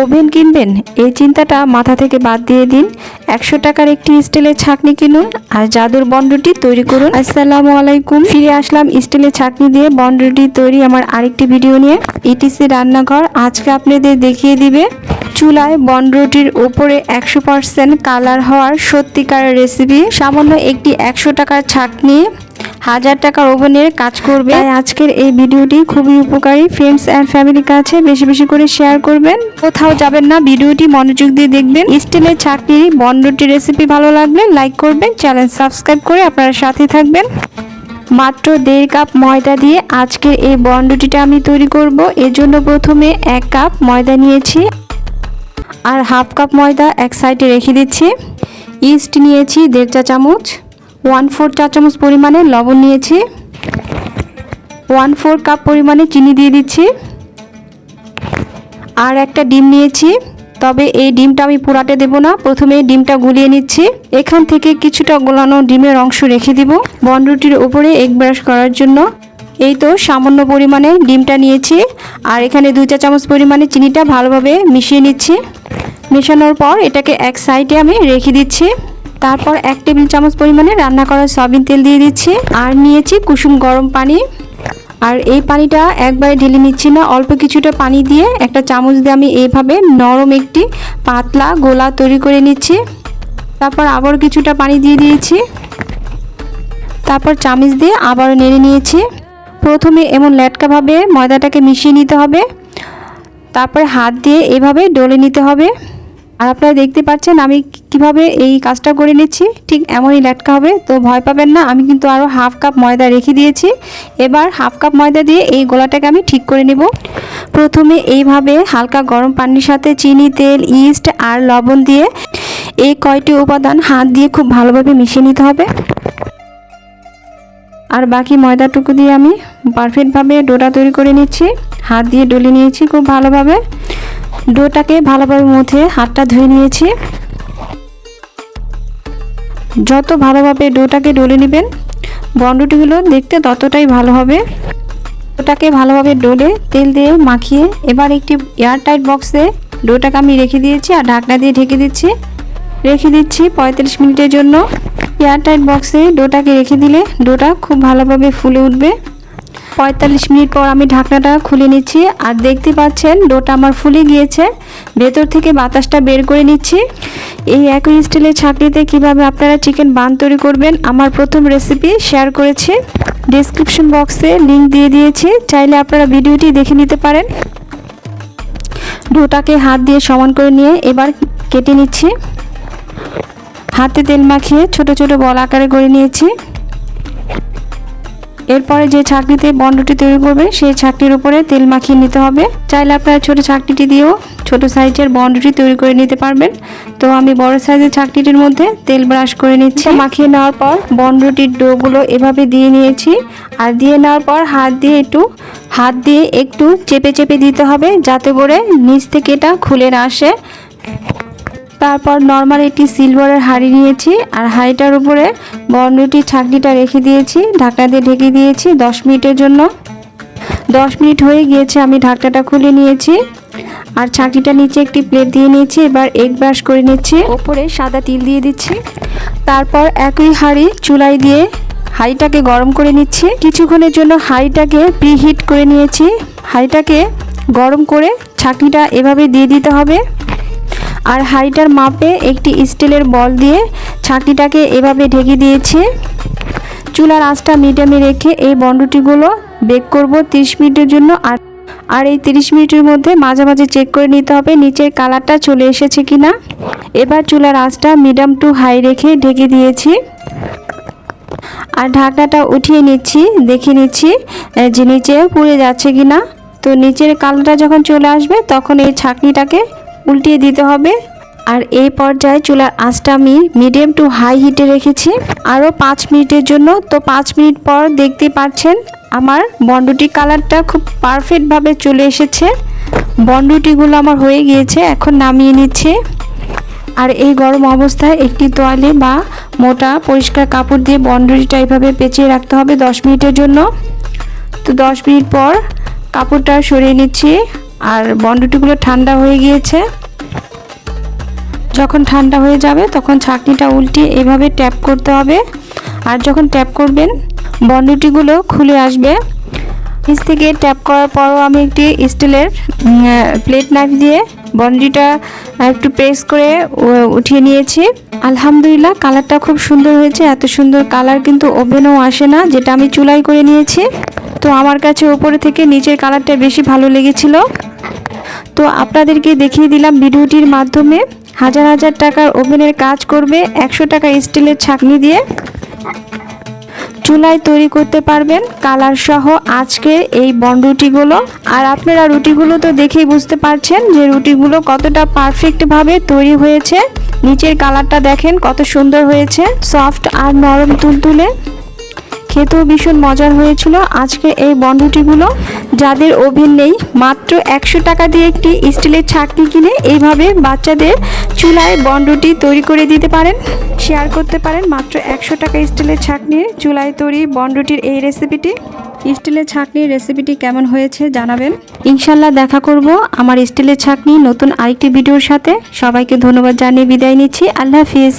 Oven কিনবেন, এই চিন্তাটা মাথা থেকে বাদ দিয়ে দিন। একশো টাকার একটি স্টিলের ছাকনি কিনুন আর জাদুর বন্ডটি তৈরি করুন। আসসালামু আলাইকুম। ফিরে আসলাম স্টিলের ছাকনি দিয়ে বন্ডটি তৈরি আমার আরেকটি ভিডিও নিয়ে। ইটিসি রান্নাঘর আজকে আপনাদের দেখিয়ে দিবে চুলায় বনরুটির উপরে একশো পার্সেন্ট কালার হওয়ার সত্যিকার রেসিপি সামান্য একটি একশো টাকার ছাকনি হাজার টাকার ওভেনের কাজ করবে। তাই আজকের এই ভিডিওটি খুবই উপকারী। ফ্রেন্ডস অ্যান্ড ফ্যামিলির কাছে বেশি বেশি করে শেয়ার করবেন। কোথাও যাবেন না, ভিডিওটি মনোযোগ দিয়ে দেখবেন। স্টিলের ছাকনি বনরুটি রেসিপি ভালো লাগলে লাইক করবেন চ্যানেল সাবস্ক্রাইব করে আপনারা সাথে থাকবেন। মাত্র দেড় কাপ ময়দা দিয়ে আজকের এই বন্ডটিটা আমি তৈরি করব। এর জন্য প্রথমে এক কাপ ময়দা নিয়েছি আর হাফ কাপ ময়দা এক সাইডে রেখে দিচ্ছি। ইস্ট নিয়েছি দেড় চা চামচ। ওয়ান ফোর চা চামচ পরিমাণে লবণ নিয়েছি। ওয়ান ফোর কাপ পরিমাণে চিনি দিয়ে দিচ্ছি। আর একটা ডিম নিয়েছি। তবে এই ডিমটা আমি পুরাটে দেব না। প্রথমে ডিমটা গুলিয়ে নিচ্ছি। এখান থেকে কিছুটা গোলানো ডিমের অংশ রেখে দিব। বনরুটির উপরে এগ ব্রাশ করার জন্য। এই তো সামান্য পরিমাণে ডিমটা নিয়েছি। আর এখানে দুই চা চামচ পরিমাণে চিনিটা ভালোভাবে মিশিয়ে নিচ্ছি। মেশানোর পর এটাকে এক সাইডে আমি রেখে দিচ্ছি। তারপর এক টেবিল চামচ পরিমাণে রান্না করা সয়াবিন তেল দিয়ে দিচ্ছি। আর নিয়েছি কুসুম গরম পানি। আর এই পানিটা একবারে ঢেলে নিচ্ছি না, অল্প কিছুটা পানি দিয়ে একটা চামচ দিয়ে আমি এইভাবে নরম একটি পাতলা গোলা তৈরি করে নিচ্ছি। তারপর আবার কিছুটা পানি দিয়ে দিয়েছি। তারপর চামচ দিয়ে আবার নেড়ে নিয়েছি। প্রথমে এমন ল্যাটকাভাবে ময়দাটাকে মিশিয়ে নিতে হবে। তারপর হাত দিয়ে এভাবে ডলে নিতে হবে। আর আপনারা দেখতে পাচ্ছেন আমি কীভাবে এই কাজটা করে নিচ্ছি। ঠিক এমনই ল্যাটকা হবে, তো ভয় পাবেন না। আমি কিন্তু আরও হাফ কাপ ময়দা রেখে দিয়েছি। এবার হাফ কাপ ময়দা দিয়ে এই গোলাটাকে আমি ঠিক করে নেব। প্রথমে এইভাবে হালকা গরম পানির সাথে চিনি, তেল, ইস্ট আর লবণ দিয়ে এই কয়টি উপাদান হাত দিয়ে খুব ভালোভাবে মিশিয়ে নিতে হবে। আর বাকি ময়দাটুকু দিয়ে আমি পারফেক্টভাবে ডোটা তৈরি করে নিচ্ছি। হাত দিয়ে ডলে নিয়েছি খুব ভালোভাবে। ডোটাকে ভালোভাবে মুছে হাতটা ধুয়ে নিয়েছি। যত ভালোভাবে ডোটাকে ডলে নেবেন, বন্ডুটিগুলো দেখতে ততটাই ভালো হবে। ডোটাকে ভালোভাবে ডলে তেল দিয়ে মাখিয়ে এবার একটি এয়ারটাইট বক্সে ডোটাকে আমি রেখে দিয়েছি আর ঢাকনা দিয়ে ঢেকে দিচ্ছি। রেখে দিচ্ছি পঁয়তাল্লিশ মিনিটের জন্য। এয়ারটাইট বক্সে ডোটাকে রেখে দিলে ডোটা খুব ভালোভাবে ফুলে উঠবে। পঁয়তাল্লিশ মিনিট পর আমি ঢাকনাটা খুলে নিচ্ছি। আর দেখতে পাচ্ছেন, ডোটা আমার ফুলে গিয়েছে। ভেতর থেকে বাতাসটা বের করে নিচ্ছি। এই একই স্টিলের ছাকনিতে কীভাবে আপনারা চিকেন বান তৈরি করবেন, আমার প্রথম রেসিপি শেয়ার করেছি। ডিসক্রিপশন বক্সে লিংক দিয়ে দিয়েছি। চাইলে আপনারা ভিডিওটি দেখে নিতে পারেন। ডোটাকে হাত দিয়ে সমান করে নিয়ে এবার কেটে নিচ্ছি। হাতে তেল মাখিয়ে ছোট ছোট বল আকারে করে নিয়েছি। এরপরে যে ছাকনিতে বন্ডটি তৈরি করবে, সেই ছাকনির উপরে তেল মাখিয়ে নিতে হবে। চাইলে আপনারা ছোট ছাকনিটি দিয়েও ছোট সাইজের বন্ডটি তৈরি করে নিতে পারবেন। তো আমি বড় সাইজের ছাকনিটির মধ্যে তেল ব্রাশ করে নিচ্ছি। মাখিয়ে নেওয়ার পর বন্ডটির ডোগুলো এভাবে দিয়ে নিয়েছি। আর দিয়ে নেওয়ার পর হাত দিয়ে একটু, হাত দিয়ে একটু চেপে চেপে দিতে হবে যাতে করে নিচ থেকে এটা খুলে না আসে। তারপর নর্মাল একটি সিলভারের হাঁড়ি নিয়েছি আর হাঁড়িটার উপরে বর্ণটি ছাকনিটা রেখে দিয়েছি। ঢাকনা দিয়ে ঢেকে দিয়েছি দশ মিনিটের জন্য। দশ মিনিট হয়ে গিয়েছে, আমি ঢাকনাটা খুলে নিয়েছি। আর ছাকনিটা নিচে একটি প্লেট দিয়ে নিয়েছি, এবার এগ ব্রাশ করে নিচ্ছি। ওপরে সাদা তিল দিয়ে দিচ্ছি। তারপর একই হাঁড়ি চুলাই দিয়ে হাঁড়িটাকে গরম করে নিচ্ছি। কিছুক্ষণের জন্য হাঁড়িটাকে প্রিহিট করে নিয়েছি। হাঁড়িটাকে গরম করে ছাকনিটা এভাবে দিয়ে দিতে হবে। আর হাঁড়িটার মাপে একটি স্টিলের বল দিয়ে ছাকনিটাকে এভাবে ঢেকে দিয়েছি। চুলার আঁচটা মিডিয়ামে রেখে এই বন্ডটিগুলো বেক করব 30 মিনিটের জন্য আর আর এই 30 মিনিটের মধ্যে মাঝে মাঝে চেক করে নিতে হবে নিচের কালারটা চলে এসেছে কিনা। এবার চুলার আঁচটা মিডিয়াম টু হাই রেখে ঢেকে দিয়েছি। আর ঢাকনাটা উঠিয়ে নিচ্ছি, দেখে নিচ্ছি যে নিচে পুড়ে যাচ্ছে কিনা। তো নিচের কালারটা যখন চলে আসবে তখন এই ছাকনিটাকে উল্টিয়ে দিতে হবে। আর এই পর্যায়ে চুলার আঁচটা আমি মিডিয়াম টু হাই হিটে রেখেছি। আরও পাঁচ মিনিটের জন্য। তো পাঁচ মিনিট পর দেখতে পাচ্ছেন, আমার বন্ডুটি কালারটা খুব পারফেক্টভাবে চলে এসেছে। বন্ডুটিগুলো আমার হয়ে গিয়েছে, এখন নামিয়ে নিচ্ছে। আর এই গরম অবস্থায় একটি তোয়ালে বা মোটা পরিষ্কার কাপড় দিয়ে বন্ডুরিটা এইভাবে পেঁচিয়ে রাখতে হবে দশ মিনিটের জন্য। তো দশ মিনিট পর কাপড়টা সরিয়ে নিচ্ছি। আর বনরুটিগুলো ঠান্ডা হয়ে গিয়েছে। যখন ঠান্ডা হয়ে যাবে, তখন ছাঁকনিটা উল্টিয়ে এভাবে ট্যাপ করতে হবে। আর যখন ট্যাপ করবেন বনরুটিগুলো খুলে আসবে। নিচ থেকে ট্যাপ করার পরও আমি একটি স্টিলের প্লেট নাইফ দিয়ে বন্ডিটা একটু প্রেস করে উঠিয়ে নিয়েছি। আলহামদুলিল্লাহ, কালারটা খুব সুন্দর হয়েছে। এত সুন্দর কালার কিন্তু ওভেনও আসে না, যেটা আমি চুলাই করে নিয়েছি। তো আমার কাছে ওপরে থেকে নিচের কালারটা বেশি ভালো লেগেছিল। তো আপনাদেরকে দেখিয়ে দিলাম ভিডিওটির মাধ্যমে। হাজার হাজার টাকার ওভেনের কাজ করবে, একশো টাকা স্টিলের ছাকনি দিয়ে। চুলায় তৈরি করতে পারবেন কালার সহ আজকের এই বন রুটিগুলো। আর আপনারা রুটিগুলো তো দেখেই বুঝতে পারছেন যে রুটিগুলো কতটা পারফেক্টভাবে তৈরি হয়েছে। নিচের কালারটা দেখেন কত সুন্দর হয়েছে, সফট আর নরম তুলতুলে। খেতেও ভীষণ মজার হয়েছিল আজকে এই বনরুটিগুলো যাদের ওভেন নেই, মাত্র একশো টাকা দিয়ে একটি স্টিলের ছাকনি কিনে এইভাবে বাচ্চাদের চুলায় বনরুটি তৈরি করে দিতে পারেন শেয়ার করতে পারেন, মাত্র একশো টাকা স্টিলের ছাকনির চুলায় তৈরি বনরুটির এই রেসিপিটি স্টিলের ছাকনির রেসিপিটি কেমন হয়েছে জানাবেন। ইনশাল্লাহ দেখা করব আমার স্টিলের ছাকনি নতুন আরেকটি ভিডিওর সাথে। সবাইকে ধন্যবাদ জানিয়ে বিদায় নিচ্ছি। আল্লাহ হাফিজ।